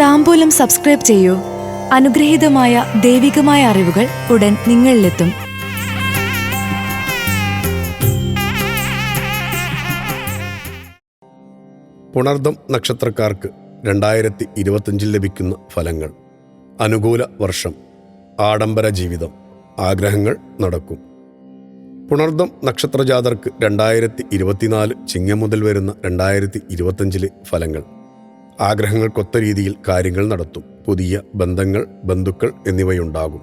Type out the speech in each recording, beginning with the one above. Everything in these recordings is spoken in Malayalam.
താമ്പൂലം സബ്സ്ക്രൈബ് ചെയ്യൂ. അനുഗ്രഹീതമായ ദൈവികമായ അറിവുകൾ ഉടൻ നിങ്ങളിലെത്തും. പുണർദം നക്ഷത്രക്കാർക്ക് രണ്ടായിരത്തി ഇരുപത്തിയഞ്ചിൽ ലഭിക്കുന്ന ഫലങ്ങൾ. അനുകൂല വർഷം ആഡംബര ജീവിതം ആഗ്രഹങ്ങൾ നടക്കും. പുണർദം നക്ഷത്രജാതർക്ക് രണ്ടായിരത്തി ഇരുപത്തിനാല് ചിങ്ങം മുതൽ വരുന്ന രണ്ടായിരത്തി ഇരുപത്തഞ്ചിലെ ഫലങ്ങൾ. ആഗ്രഹങ്ങൾക്കൊത്ത രീതിയിൽ കാര്യങ്ങൾ നടത്തും. പുതിയ ബന്ധങ്ങൾ ബന്ധുക്കൾ എന്നിവയുണ്ടാകും.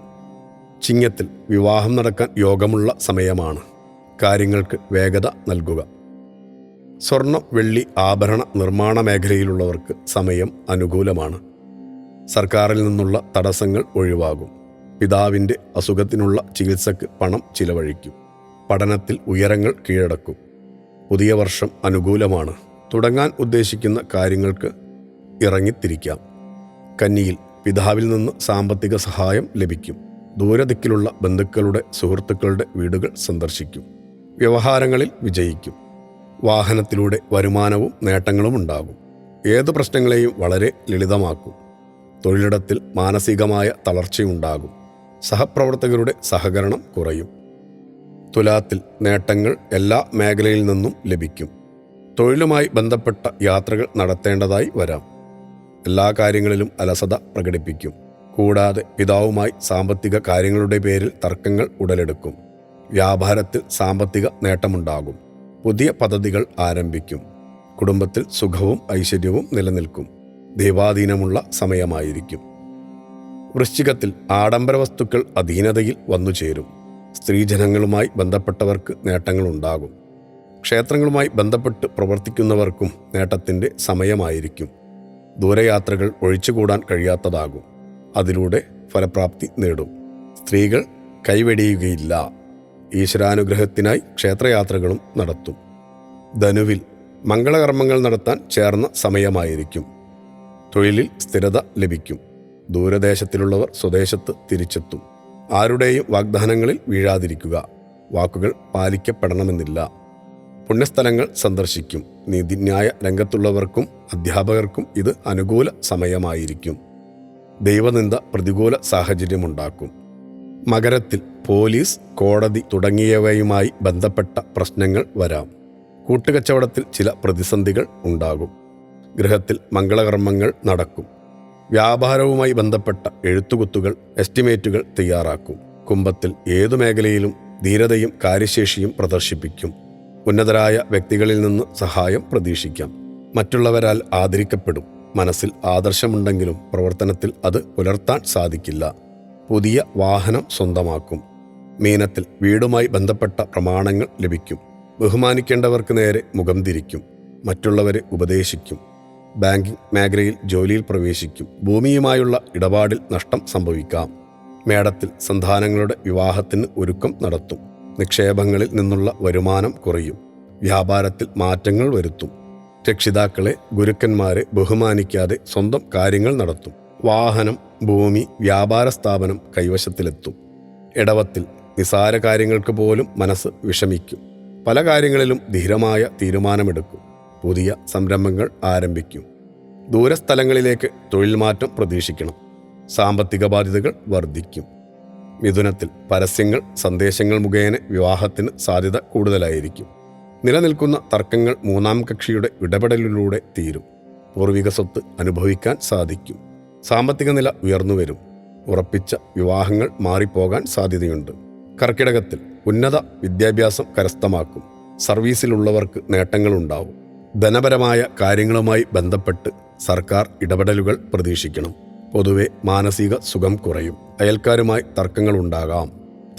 ചിങ്ങത്തിൽ വിവാഹം നടക്കാൻ യോഗമുള്ള സമയമാണ്. കാര്യങ്ങൾക്ക് വേഗത നൽകുക. സ്വർണം വെള്ളി ആഭരണ നിർമ്മാണ മേഖലയിലുള്ളവർക്ക് സമയം അനുകൂലമാണ്. സർക്കാരിൽ നിന്നുള്ള തടസ്സങ്ങൾ ഒഴിവാകും. പിതാവിന്റെ അസുഖത്തിനുള്ള ചികിത്സക്ക് പണം ചിലവഴിക്കും. പഠനത്തിൽ ഉയരങ്ങൾ കീഴടക്കും. പുതിയ വർഷം അനുകൂലമാണ്. തുടങ്ങാൻ ഉദ്ദേശിക്കുന്ന കാര്യങ്ങൾക്ക് ഇറങ്ങിത്തിരിക്കാം. കന്നിയിൽ പിതാവിൽ നിന്ന് സാമ്പത്തിക സഹായം ലഭിക്കും. ദൂരദിക്കിലുള്ള ബന്ധുക്കളുടെ സുഹൃത്തുക്കളുടെ വീടുകൾ സന്ദർശിക്കും. വ്യവഹാരങ്ങളിൽ വിജയിക്കും. വാഹനത്തിലൂടെ വരുമാനവും നേട്ടങ്ങളും ഉണ്ടാകും. ഏത് പ്രശ്നങ്ങളെയും വളരെ ലളിതമാക്കും. തൊഴിലിടത്തിൽ മാനസികമായ തളർച്ചയുണ്ടാകും. സഹപ്രവർത്തകരുടെ സഹകരണം കുറയും. തുലാത്തിൽ നേട്ടങ്ങൾ എല്ലാ മേഖലയിൽ നിന്നും ലഭിക്കും. തൊഴിലുമായി ബന്ധപ്പെട്ട യാത്രകൾ നടത്തേണ്ടതായി വരാം. എല്ലാ കാര്യങ്ങളിലും അലസത പ്രകടിപ്പിക്കും. കൂടാതെ പിതാവുമായി സാമ്പത്തിക കാര്യങ്ങളുടെ പേരിൽ തർക്കങ്ങൾ ഉടലെടുക്കും. വ്യാപാരത്തിൽ സാമ്പത്തിക നേട്ടമുണ്ടാകും. പുതിയ പദ്ധതികൾ ആരംഭിക്കും. കുടുംബത്തിൽ സുഖവും ഐശ്വര്യവും നിലനിൽക്കും. ദൈവാധീനമുള്ള സമയമായിരിക്കും. വൃശ്ചികത്തിൽ ആഡംബര വസ്തുക്കൾ അധീനതയിൽ വന്നുചേരും സ്ത്രീജനങ്ങളുമായി ബന്ധപ്പെട്ടവർക്ക് നേട്ടങ്ങളുണ്ടാകും ക്ഷേത്രങ്ങളുമായി ബന്ധപ്പെട്ട് പ്രവർത്തിക്കുന്നവർക്കും നേട്ടത്തിന്റെ സമയമായിരിക്കും. ദൂരയാത്രകൾ ഒഴിച്ചുകൂടാൻ കഴിയാത്തതാകും. അതിലൂടെ ഫലപ്രാപ്തി നേടും. സ്ത്രീകൾ കൈവെടിയുകയില്ല. ഈശ്വരാനുഗ്രഹത്തിനായി ക്ഷേത്രയാത്രകളും നടത്തും. ധനുവിൽ മംഗളകർമ്മങ്ങൾ നടത്താൻ ചേർന്ന സമയമായിരിക്കും. തൊഴിലിൽ സ്ഥിരത ലഭിക്കും. ദൂരദേശത്തിലുള്ളവർ സ്വദേശത്ത് തിരിച്ചെത്തും. ആരുടെയും വാഗ്ദാനങ്ങളിൽ വീഴാതിരിക്കുക. വാക്കുകൾ പാലിക്കപ്പെടണമെന്നില്ല. പുണ്യസ്ഥലങ്ങൾ സന്ദർശിക്കും. നീതിന്യായ രംഗത്തുള്ളവർക്കും അധ്യാപകർക്കും ഇത് അനുകൂല സമയമായിരിക്കും. ദൈവനിന്ദ പ്രതികൂല സാഹചര്യമുണ്ടാക്കും. മകരത്തിൽ പോലീസ് കോടതി തുടങ്ങിയവയുമായി ബന്ധപ്പെട്ട പ്രശ്നങ്ങൾ വരാം. കൂട്ടുകച്ചവടത്തിൽ ചില പ്രതിസന്ധികൾ ഉണ്ടാകും. ഗൃഹത്തിൽ മംഗളകർമ്മങ്ങൾ നടക്കും. വ്യാപാരവുമായി ബന്ധപ്പെട്ട എഴുത്തുകുത്തുകൾ എസ്റ്റിമേറ്റുകൾ തയ്യാറാക്കും. കുംഭത്തിൽ ഏതു മേഖലയിലും ധീരതയും കാര്യശേഷിയും പ്രദർശിപ്പിക്കും. ഉന്നതരായ വ്യക്തികളിൽ നിന്ന് സഹായം പ്രതീക്ഷിക്കാം. മറ്റുള്ളവരാൽ ആദരിക്കപ്പെടും. മനസ്സിൽ ആദർശമുണ്ടെങ്കിലും പ്രവർത്തനത്തിൽ അത് പുലർത്താൻ സാധിക്കില്ല. പുതിയ വാഹനം സ്വന്തമാക്കും. മീനത്തിൽ വീടുമായി ബന്ധപ്പെട്ട പ്രമാണങ്ങൾ ലഭിക്കും. ബഹുമാനിക്കേണ്ടവർക്ക് നേരെ മുഖം തിരിക്കും. മറ്റുള്ളവരെ ഉപദേശിക്കും. ബാങ്കിംഗ് മേഖലയിൽ ജോലിയിൽ പ്രവേശിക്കും. ഭൂമിയുമായുള്ള ഇടപാടിൽ നഷ്ടം സംഭവിക്കാം. മേടത്തിൽ സന്താനങ്ങളുടെ വിവാഹത്തിന് ഒരുക്കം നടത്തും. നിക്ഷേപങ്ങളിൽ നിന്നുള്ള വരുമാനം കുറയും. വ്യാപാരത്തിൽ മാറ്റങ്ങൾ വരുത്തും. രക്ഷിതാക്കളെ ഗുരുക്കന്മാരെ ബഹുമാനിക്കാതെ സ്വന്തം കാര്യങ്ങൾ നടത്തും. വാഹനം ഭൂമി വ്യാപാര സ്ഥാപനം കൈവശത്തിലെത്തും. ഇടവത്തിൽ നിസാര കാര്യങ്ങൾക്ക് പോലും മനസ്സ് വിഷമിക്കും. പല കാര്യങ്ങളിലും ധീരമായ തീരുമാനമെടുക്കും. പുതിയ സംരംഭങ്ങൾ ആരംഭിക്കും. ദൂരസ്ഥലങ്ങളിലേക്ക് തൊഴിൽ മാറ്റം പ്രതീക്ഷിക്കണം. സാമ്പത്തിക ബാധ്യതകൾ വർദ്ധിക്കും. മിഥുനത്തിൽ പരസ്യങ്ങൾ സന്ദേശങ്ങൾ മുഖേന വിവാഹത്തിന് സാധ്യത കൂടുതലായിരിക്കും. നിലനിൽക്കുന്ന തർക്കങ്ങൾ മൂന്നാം കക്ഷിയുടെ ഇടപെടലിലൂടെ തീരും. പൂർവിക സ്വത്ത് അനുഭവിക്കാൻ സാധിക്കും. സാമ്പത്തിക നില ഉയർന്നുവരും ഉറപ്പിച്ച വിവാഹങ്ങൾ മാറിപ്പോകാൻ സാധ്യതയുണ്ട്. കർക്കിടകത്തിൽ ഉന്നത വിദ്യാഭ്യാസം കരസ്ഥമാക്കും. സർവീസിലുള്ളവർക്ക് നേട്ടങ്ങളുണ്ടാവും. ധനപരമായ കാര്യങ്ങളുമായി ബന്ധപ്പെട്ട് സർക്കാർ ഇടപെടലുകൾ പ്രതീക്ഷിക്കണം. പൊതുവെ മാനസിക സുഖം കുറയും. അയൽക്കാരുമായി തർക്കങ്ങൾ തർക്കങ്ങളുണ്ടാകാം.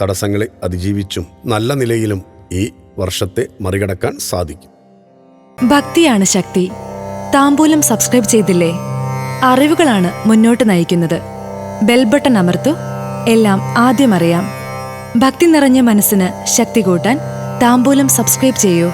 തടസ്സങ്ങളെ അതിജീവിച്ചും നല്ല നിലയിലും ഈ വർഷത്തെ മറികടക്കാൻ സാധിക്കും. ഭക്തിയാണ് ശക്തി. താമ്പൂലം സബ്സ്ക്രൈബ് ചെയ്തില്ലേ? അറിവുകളാണ് മുന്നോട്ട് നയിക്കുന്നത്. ബെൽബട്ടൺ അമർത്തു. എല്ലാം ആദ്യം അറിയാം. ഭക്തി നിറഞ്ഞ മനസ്സിന് ശക്തി കൂട്ടാൻ താമ്പൂലം സബ്സ്ക്രൈബ് ചെയ്യൂ.